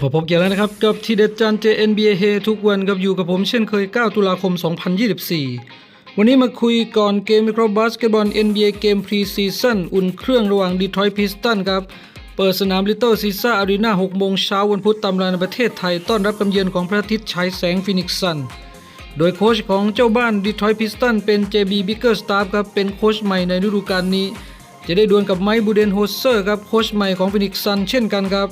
ผมพบเกียรติแล้วนะครับ กับทีเด็ดจาน JNBA เฮทุกวันกับอยู่กับผมเช่นเคย 9 ตุลาคม 2024 วันนี้มาคุยก่อนเกมวิเครบาสเกตบอล NBA เกมพรีซีซั่นอุ่นเครื่องระหว่างดีทรอยต์พิสตันครับ เปิดสนามลิตเติ้ลซีซ่าอารีนา6โมงเช้าวันพุธตามเวลาในประเทศไทย ต้อนรับกำเยือนของพระอาทิตย์ฉายแสงฟินิกซ์ซันโดยโค้ชของเจ้าบ้านดีทรอยต์พิสตันเป็น JB Bickerstaff ครับเป็นโค้ชใหม่ในฤดูกาลนี้ จะได้ดวลกับไมค์บูเดนโฮเซอร์ครับโค้ชใหม่ของฟินิกซ์ซันเช่นกันครับ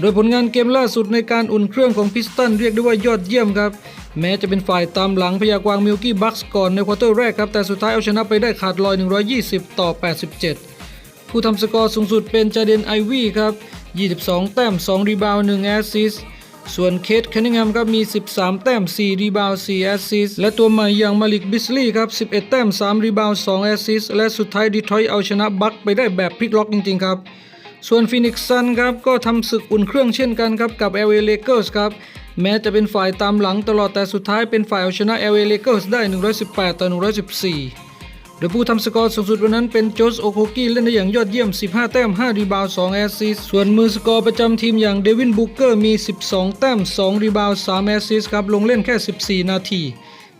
โดยผลงานเกมล่าสุดในการอุ่นเครื่องของพิสตันเรียกได้ว่ายอดเยี่ยมครับ แม้จะเป็นฝ่ายตามหลังพยากวางมิลกี้บัคส์ก่อนในควอเตอร์แรกครับ แต่สุดท้ายเอาชนะไปได้ขาดลอย 120 ต่อ 87 ผู้ทำสกอร์สูงสุดเป็นจาเดนไอวี่ครับ 22 แต้ม 2 รีบาวด์1แอสซิสส่วนเคทแคนนิงแฮมครับมี 13 แต้ม 4 รีบาวด์4แอสซิสและตัวใหม่อย่างมาลิกบิสลีย์ครับ 11 แต้ม 3 รีบาวด์2แอสซิสและสุดท้ายดีทรอยต์เอาชนะบัคไปได้แบบพลิกล็อกจริงๆครับ ส่วนฟินิกซ์ซันครับก็ทำศึกอุ่นเครื่องเช่นกันครับกับ LA Lakers ครับแม้จะเป็นฝ่ายตามหลังตลอดแต่สุดท้ายเป็นฝ่ายเอาชนะ LA Lakers ได้ 118 ต่อ 114 โดยผู้ทำสกอร์สูงสุดวันนั้นเป็นโจสโอโคกี้เล่นได้อย่างยอดเยี่ยม 15 แต้ม 5 รีบาวด์2แอสซิสส่วนมือสกอร์ประจำทีมอย่างเดวินบุกเกอร์มี 12 แต้ม 2 รีบาวด์3แอสซิสครับลงเล่นแค่ 14 นาที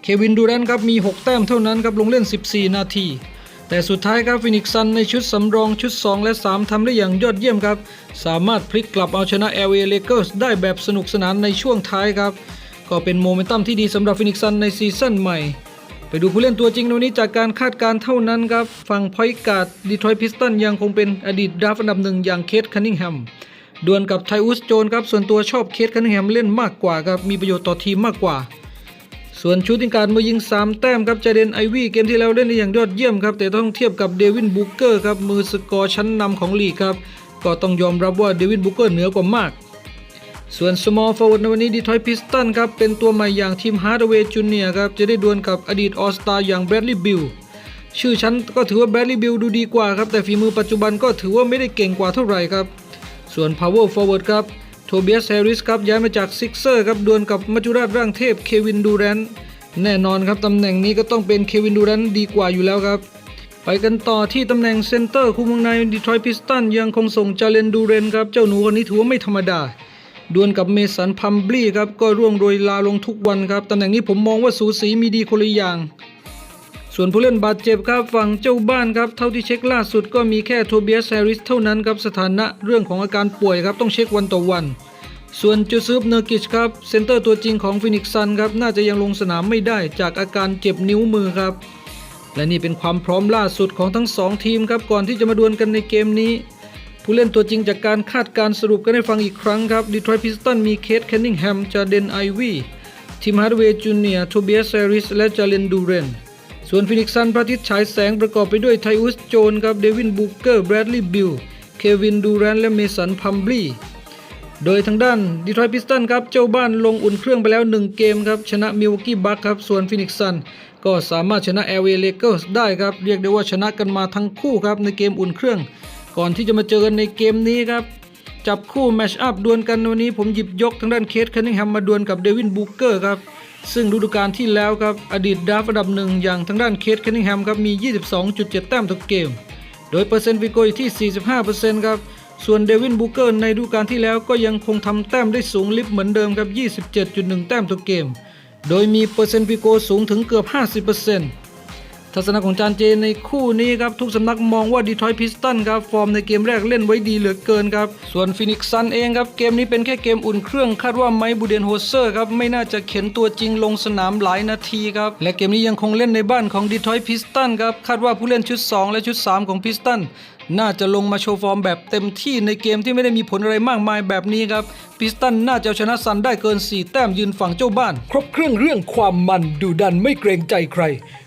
เควินดูแรนครับมี 6 แต้มเท่านั้นครับลงเล่น 14 นาที แต่สุดท้ายครับฟินิกซันในชุดสำรองชุด 2 และ 3 ทำได้อย่างยอดเยี่ยมครับ สามารถพลิกกลับเอาชนะ LA Lakers ได้แบบสนุกสนานในช่วงท้ายครับ ก็เป็นโมเมนตัมที่ดีสำหรับฟินิกซันในซีซั่นใหม่ ไปดูผู้เล่นตัวจริงในวันนี้จากการคาดการณ์เท่านั้นครับ ฝั่งพอยการ์ดดีทรอยพิสตันยังคงเป็นอดีตดราฟอันดับหนึ่งอย่างเคทคันนิงแฮมดวลกับไทอุสโจนครับส่วนตัวชอบเคทคันนิงแฮมเล่นมากกว่าครับมีประโยชน์ต่อทีมมากกว่า ส่วนชูติงการดมายิง 3 แต้มครับจาเดนไอวี่เกมที่แล้วเล่นได้อย่างยอดเยี่ยมครับแต่ต้องเทียบกับเดวินบุกเกอร์ครับมือสกอร์ชั้นนำของลีกครับก็ต้องยอมรับว่าเดวินบุกเกอร์เหนือกว่ามาก ส่วน small forward ในวันนี้ดีทรอยพิสตันครับเป็นตัวใหม่อย่างทีมฮาร์ดเวย์จูเนียครับจะได้ดวลกับอดีตออสตาอย่างแบรดลีย์บิลชื่อชั้นก็ถือว่าแบรดลีย์บิลดูดีกว่าครับแต่ฝีมือปัจจุบันก็ถือว่าไม่ได้เก่งกว่าเท่าไหร่ครับส่วน power forward ครับ ทเบียสแฮร์ริสครับย้ายมาจากซิกเซอร์ครับดวลกับมัจจุราชร่างเทพเควินดูแรนแน่นอนครับตำแหน่งนี้ก็ต้องเป็นเควินดูแรนดีกว่าอยู่แล้วครับ ไปกันต่อที่ตำแหน่งเซนเตอร์คู่เมืองในดีทรอยต์พิสตันยังคงส่งจาเลนดูเรนครับเจ้าหนูคนนี้ถือว่าไม่ธรรมดาดวลกับเมสันพัมบลีครับก็ร่วงโรยลาลงทุกวันครับตำแหน่งนี้ผมมองว่าสูสีมีดีคนละอย่าง ส่วนผู้เล่นบาดเจ็บครับฝั่งเจ้าบ้านครับเท่าที่เช็คล่าสุดก็มีแค่โทเบียสแฮร์ริสเท่านั้นครับสถานะเรื่องของอาการป่วยครับต้องเช็ควันต่อวัน ส่วนจูซูฟเนอร์กิชครับเซนเตอร์ตัวจริงของฟินิกซันครับน่าจะยังลงสนามไม่ได้จากอาการเจ็บนิ้วมือครับและนี่เป็นความพร้อมล่าสุดของทั้งสองทีมครับก่อนที่จะมาดวลกันในเกมนี้ ผู้เล่นตัวจริงจากการคาดการสรุปกันให้ฟังอีกครั้งครับดีทรอยต์พิสตันมีเคทแคนนิงแฮมจาเดนไอวีทีมฮาร์ดเวย์จูเนียร์โทเบียสแซริสและจาเลนดูเรน ส่วนฟินิกซันพระอาทิตย์ฉายแสงประกอบไปด้วยไทอุสโจนครับเดวินบุกเกอร์แบรดลีย์บิลเควินดูแรนและเมสันพัมบลีโดยทางด้านดีทรอยพิสตันครับเจ้าบ้านลงอุ่นเครื่องไปแล้ว 1 เกมครับชนะมิลวอกกี้บัคครับส่วนฟินิกซันก็สามารถชนะแอลเวเลเกอร์สได้ครับเรียกได้ว่าชนะกันมาทั้งคู่ครับในเกมอุ่นเครื่อง ก่อนที่จะมาเจอกันในเกมนี้ครับจับคู่แมชอัพดวลกันวันนี้ผมหยิบยกทางด้านเคทคันนิงแฮมมาดวลกับเดวินบูเกอร์ครับ ซึ่งฤดูกาลที่แล้วครับอดีตดาฟต์อันดับหนึ่งอย่างทางด้านเคทคันนิงแฮมครับมี 22.7 แต้มต่อเกม โดยเปอร์เซ็นต์ฟิโกอยู่ที่ 45%ครับ ส่วนเดวินบูเกอร์ในฤดูกาลที่แล้วก็ยังคงทำแต้มได้สูงลิฟต์เหมือนเดิมครับ 27.1 แต้มต่อเกม โดยมีเปอร์เซ็นต์ฟิโกสูงถึงเกือบ 50% ทัศนะของจานเจในคู่นี้ครับทุกสำนักมองว่าดีทรอยต์พิสตันครับฟอร์มในเกมแรกเล่นไว้ดีเหลือเกินครับส่วนฟินิกซ์ซันเองครับเกมนี้เป็นแค่เกมอุ่นเครื่องคาดว่าไมค์บูเดนโฮเซอร์ครับไม่น่าจะเข็นตัวจริงลงสนามหลายนาทีครับและเกมนี้ยังคงเล่นในบ้านของดีทรอยต์พิสตันครับคาดว่าผู้เล่นชุด 2 และชุด 3 ของพิสตันน่าจะลงมาโชว์ฟอร์มแบบเต็มที่ในเกมที่ไม่ได้มีผลอะไรมากมายแบบนี้ครับพิสตันน่าจะชนะซันได้เกิน 4 แต้มยืนฝั่งเจ้าบ้าน ครบเครื่องเรื่องความมันดูดันไม่เกรงใจใคร